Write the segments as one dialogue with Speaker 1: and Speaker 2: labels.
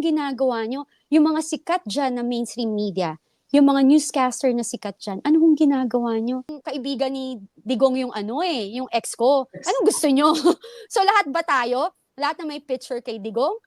Speaker 1: hong ginagawa nyo? Yung mga sikat dyan na mainstream media, yung mga newscaster na sikat dyan, ano hong ginagawa nyo? Yung Kaibigan ni Digong yung ano eh, yung ex ko. Anong gusto nyo? so lahat ba tayo? Lahat na may picture kay Digong?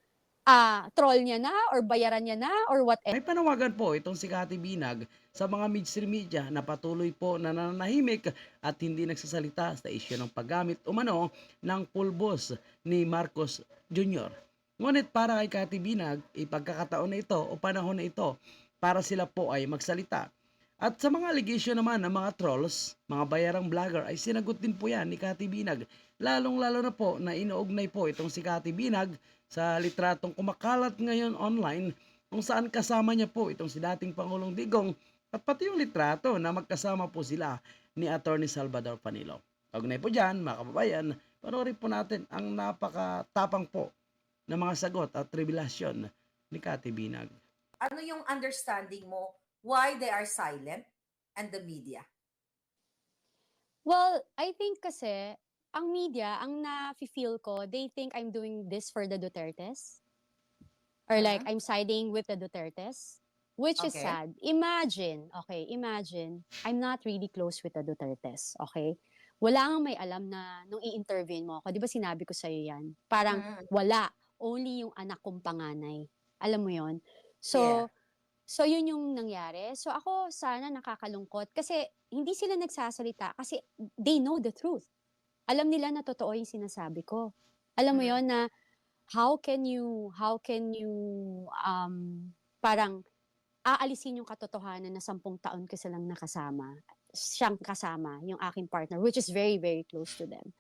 Speaker 1: Ah, troll niya na or bayaran niya na or whatever.
Speaker 2: May panawagan po itong si Cathy Binag sa mga mainstream media na patuloy po na nananahimik at hindi nagsasalita sa isyu ng paggamit umano ng pulbos ni Marcos Jr. Ngunit para kay Cathy Binag, ipagkakataon na ito o panahon na ito para sila po ay magsalita. At sa mga allegation naman ng mga trolls, mga bayarang vlogger ay sinagot din po yan ni Cathy Binag. Lalong-lalo na po na inuugnay po itong si Cathy Binag sa litratong kumakalat ngayon online kung saan kasama niya po itong si dating Pangulong Digong at pati yung litrato na magkasama po sila ni Attorney Salvador Panilo. Kaugnay po dyan, mga kababayan, panoorin po natin ang napakatapang po ng mga sagot at revelasyon ni Cathy Binag.
Speaker 3: ano yung understanding mo why they are silent and the media?
Speaker 1: Well, I think kasi, ang media, ang na-feel ko, they think I'm doing this for the Dutertes. Or like,
Speaker 3: Mhm.
Speaker 1: I'm siding with the Dutertes. Which is
Speaker 3: Okay.
Speaker 1: sad. Imagine, okay, imagine, I'm not really close with the Dutertes, okay? Wala nga may alam na nung i-intervene mo ako, di ba sinabi ko sa'yo yan? Parang
Speaker 3: Mm.
Speaker 1: wala. Only yung anak kong panganay. Alam mo yon So,
Speaker 3: Yeah.
Speaker 1: so yun yung nangyari. So ako sana nakakalungkot kasi hindi sila nagsasalita kasi they know the truth. Alam nila na totoo yung sinasabi ko. Alam mo
Speaker 3: Mm.
Speaker 1: yon na how can you how can you um parang aalisin yung katotohanan na sampung taon ko silang nakasama. Siyang kasama, yung aking partner, which is very, very close to them.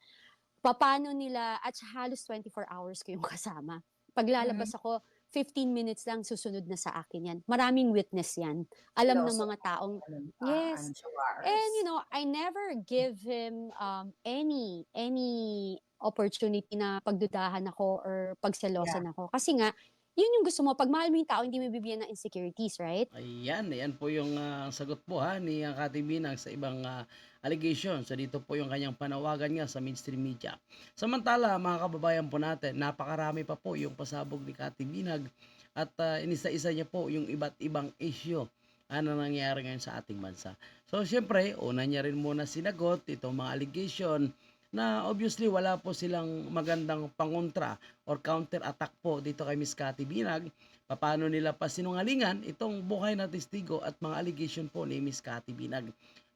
Speaker 1: Paano nila, at halos 24 hours ko yung kasama. Paglalabas ako, 15 minutes lang susunod na sa akin yan. Maraming witness yan. Alam ng mga taong,
Speaker 3: Ah,
Speaker 1: Yes. And you know, I never give him um, any, any opportunity na pagdudahan ako or pagselosan ako. Kasi nga, yun yung gusto mo. Pag mahal mo yung tao, hindi mo bibigyan ng insecurities, right?
Speaker 2: Ayan, ayan po yung ah, sagot po ha ni uh, Cathy Binag sa ibang ah, allegations. So dito po yung kanyang panawagan nga sa mainstream media. Samantala, mga kababayan po natin, napakarami pa po yung pasabog ni Cathy Binag at ah, inisa-isa niya po yung iba't ibang issue ano nangyayari ngayon sa ating bansa. So syempre, una niya rin muna sinagot itong mga allegation na obviously wala po silang magandang pangontra or counter attack po dito kay Miss Cathy Binag paano nila pasinungalingan itong buhay na testigo at mga allegation po ni Miss Cathy Binag.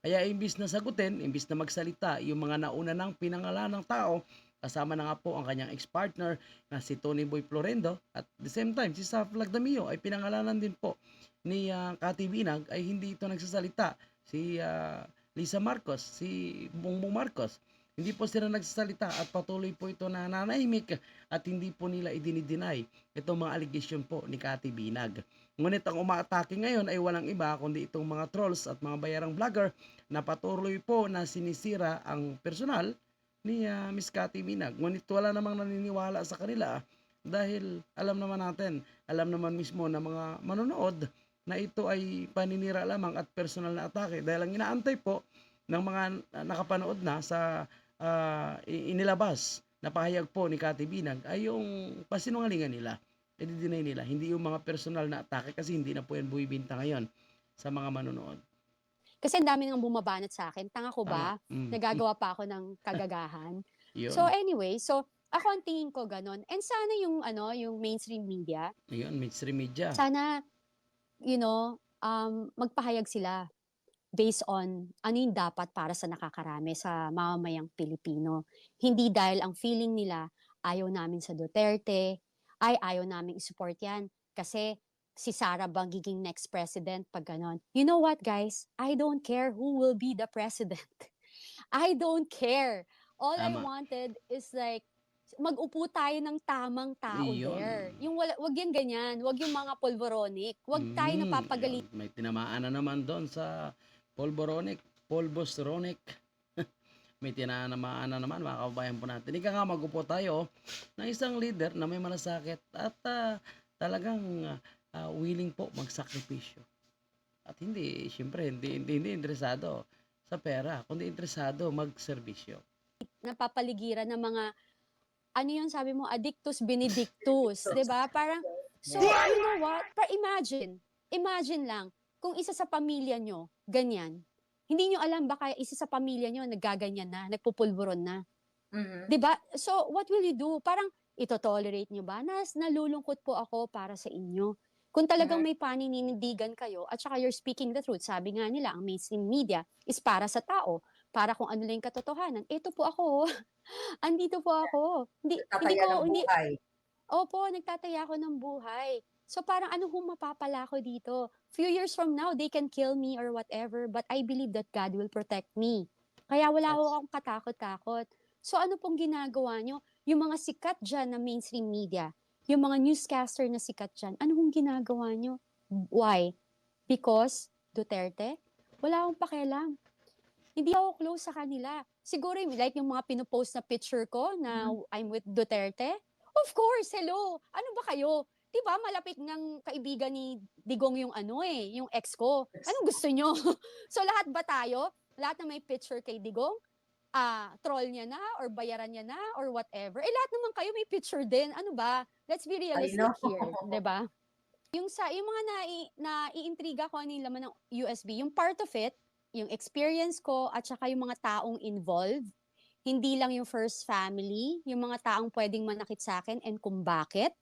Speaker 2: Kaya imbis na sagutin, imbis na magsalita yung mga nauna ng pinangalan ng tao, kasama na nga po ang kanyang ex-partner na si Tony Boy Florendo at the same time si Saf Lagdamio ay pinangalanan din po ni uh, Cathy Binag ay hindi ito nagsasalita. Si ah, Lisa Marcos, si Bongbong Marcos, hindi po sila nagsasalita at patuloy po ito na nanahimik at hindi po nila idinideny itong mga allegation po ni Cathy Binag. Ngunit ang umaatake ngayon ay walang iba kundi itong mga trolls at mga bayarang vlogger na patuloy po na sinisira ang personal ni ah, Miss Cathy Binag. Ngunit wala namang naniniwala sa kanila dahil alam naman natin, alam naman mismo ng mga manonood na ito ay paninira lamang at personal na atake dahil ang inaantay po ng mga ah, nakapanood na sa ah, i- inilabas na pahayag po ni Cathy Binag ay yung pasinungalingan nila. I-deny nila. Hindi yung mga personal na atake kasi hindi na po yan buibinta ngayon sa mga manonood.
Speaker 1: Kasi ang dami nang bumabanat sa akin. Tanga ko ba?
Speaker 2: Tama. Mm.
Speaker 1: Nagagawa pa ako ng kagagahan. So anyway, so ako ang tingin ko ganon. And sana yung ano, yung mainstream media,
Speaker 2: Ayun, mainstream media.
Speaker 1: sana you know, um magpahayag sila based on ano yung dapat para sa nakakarami sa mamamayang Pilipino. Hindi dahil ang feeling nila ayaw namin sa Duterte, ay ayaw namin i-support yan kasi si Sara bang giging next president pag ganon. You know what guys? I don't care who will be the president. I don't care. All I
Speaker 2: Tama.
Speaker 1: wanted is like mag-upo tayo ng tamang tao
Speaker 2: Iyon.
Speaker 1: there. Yung wala, wag yan ganyan. Wag yung mga polvoronic. Wag tayo
Speaker 2: Mm,
Speaker 1: napapagalit
Speaker 2: ayun. May tinamaan na naman doon sa Polboronic, Polbosronic. May tinamaan na naman mga kababayan po natin. Ika nga magupo tayo ng isang leader na may malasakit at ah, talagang ah, willing po magsakripisyo. At hindi, siyempre, hindi, hindi, hindi interesado sa pera, kundi interesado magserbisyo.
Speaker 1: napapaligiran ng mga ano yun sabi mo addictus benedictus 'di ba parang So, you know what? Pa imagine, imagine lang, kung isa sa pamilya nyo, ganyan, hindi nyo alam baka isa sa pamilya nyo naggaganyan na, nagpupulburon na.
Speaker 3: Mhm.
Speaker 1: 'Di ba? So, what will you do? Parang ito-tolerate nyo ba? Nas nalulungkot po ako para sa inyo. Kung talagang may paninindigan kayo at saka you're speaking the truth, sabi nga nila, ang mainstream media is para sa tao, para kung ano lang katotohanan. Ito po ako. Andito po ako. Hindi, hindi
Speaker 3: Tataya
Speaker 1: ko,
Speaker 3: ng
Speaker 1: hindi,
Speaker 3: buhay.
Speaker 1: Opo, nagtataya ako ng buhay. So parang ano hong mapapala ko dito? Few years from now, they can kill me or whatever, but I believe that God will protect me. Kaya wala
Speaker 3: Yes.
Speaker 1: ho akong katakot-takot. So ano pong ginagawa nyo? Yung mga sikat dyan na mainstream media, yung mga newscaster na sikat dyan, ano hong ginagawa nyo? Why? Because Duterte? Wala akong pakialam. Hindi ako close sa kanila. Siguro like yung mga pinupost na picture ko na I'm with Duterte, Of course, hello. Ano ba kayo? 'Di ba malapit ng kaibigan ni Digong yung ano eh, yung ex ko. Anong gusto nyo? so lahat ba tayo? Lahat na may picture kay Digong? Ah, troll niya na or bayaran niya na or whatever. Eh lahat naman kayo may picture din. Ano ba? Let's be realistic here, 'di ba? Yung sa yung mga na naiintriga ko yung laman ng USB, yung part of it, yung experience ko at saka yung mga taong involved hindi lang yung first family, yung mga taong pwedeng manakit sa akin and kung bakit,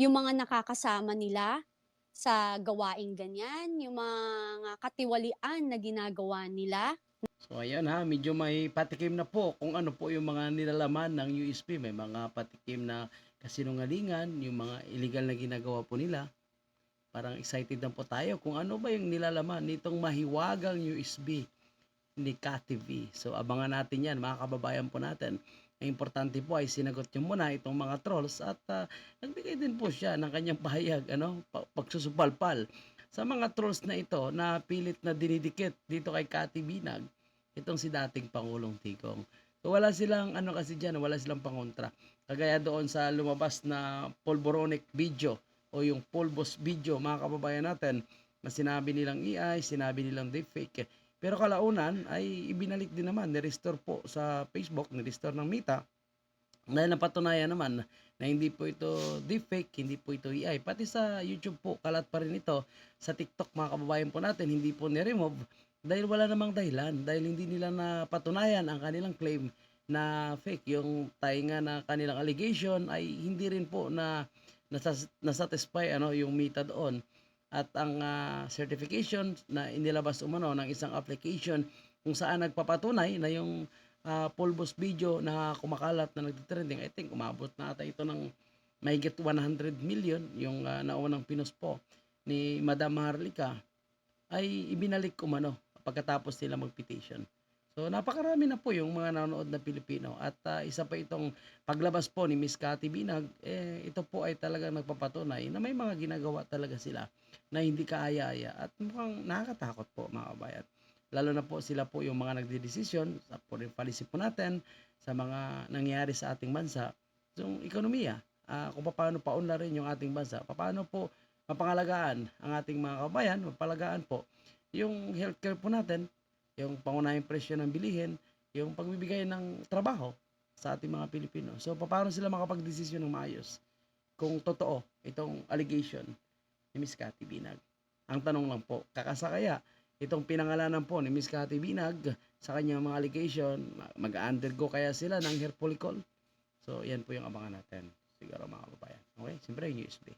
Speaker 1: yung mga nakakasama nila sa gawaing ganyan, yung mga katiwalian na ginagawa nila.
Speaker 2: So ayan ha, medyo may patikim na po kung ano po yung mga nilalaman ng USB. May mga patikim na kasinungalingan, yung mga illegal na ginagawa po nila. Parang excited na po tayo kung ano ba yung nilalaman nitong mahiwagang USB ni KTV. So abangan natin yan mga kababayan po natin. Ang importante po ay sinagot niyo muna itong mga trolls at ah, nagbigay din po siya ng kanyang pahayag, ano, pa- pagsusupalpal sa mga trolls na ito na pilit na dinidikit dito kay Kati Binag itong si dating Pangulong Tigong. So wala silang ano kasi diyan, wala silang pangontra. Kagaya doon sa lumabas na polboronic video o yung polbos video mga kababayan natin na sinabi nilang AI, sinabi nilang deepfake. Pero kalaunan ay ibinalik din naman, ni-restore po sa Facebook, ni-restore ng Meta dahil napatunayan naman na hindi po ito deepfake, hindi po ito AI. Pati sa YouTube po, kalat pa rin ito. Sa TikTok mga kababayan po natin, hindi po ni-remove dahil wala namang dahilan. Dahil hindi nila napatunayan ang kanilang claim na fake. Yung tayo nga na kanilang allegation ay hindi rin po na nasas- nasatisfy ano, yung Meta doon. At ang ah, certification na inilabas umano ng isang application kung saan nagpapatunay na yung ah, pulbos video na kumakalat na nagtitrending, I think umabot na ata ito ng mahigit 100 million yung uh, naunang pinuspo ni Madam Harlika ay ibinalik umano pagkatapos nila mag-petition. So napakarami na po yung mga nanonood na Pilipino. At ah, isa pa itong paglabas po ni Miss Cathy Binag, eh, ito po ay talagang nagpapatunay na may mga ginagawa talaga sila na hindi kaaya-aya. At mukhang nakakatakot po mga kabayan. Lalo na po sila po yung mga nagdidesisyon sa foreign policy po natin, sa mga nangyayari sa ating bansa, yung ekonomiya, ah, kung paano paunlarin yung ating bansa, paano po mapangalagaan ang ating mga kabayan, mapalagaan po yung healthcare po natin, yung pangunahing presyo ng bilihin, yung pagbibigay ng trabaho sa ating mga Pilipino. So, paano sila makapag-desisyon ng maayos kung totoo itong allegation ni Miss Cathy Binag? Ang tanong lang po, kakasa kaya itong pinangalanan po ni Miss Cathy Binag sa kanyang mga allegation, ma- mag-undergo kaya sila ng hair follicle? So, yan po yung abangan natin. Siguro mga kababayan. Okay? Siyempre, yung USB.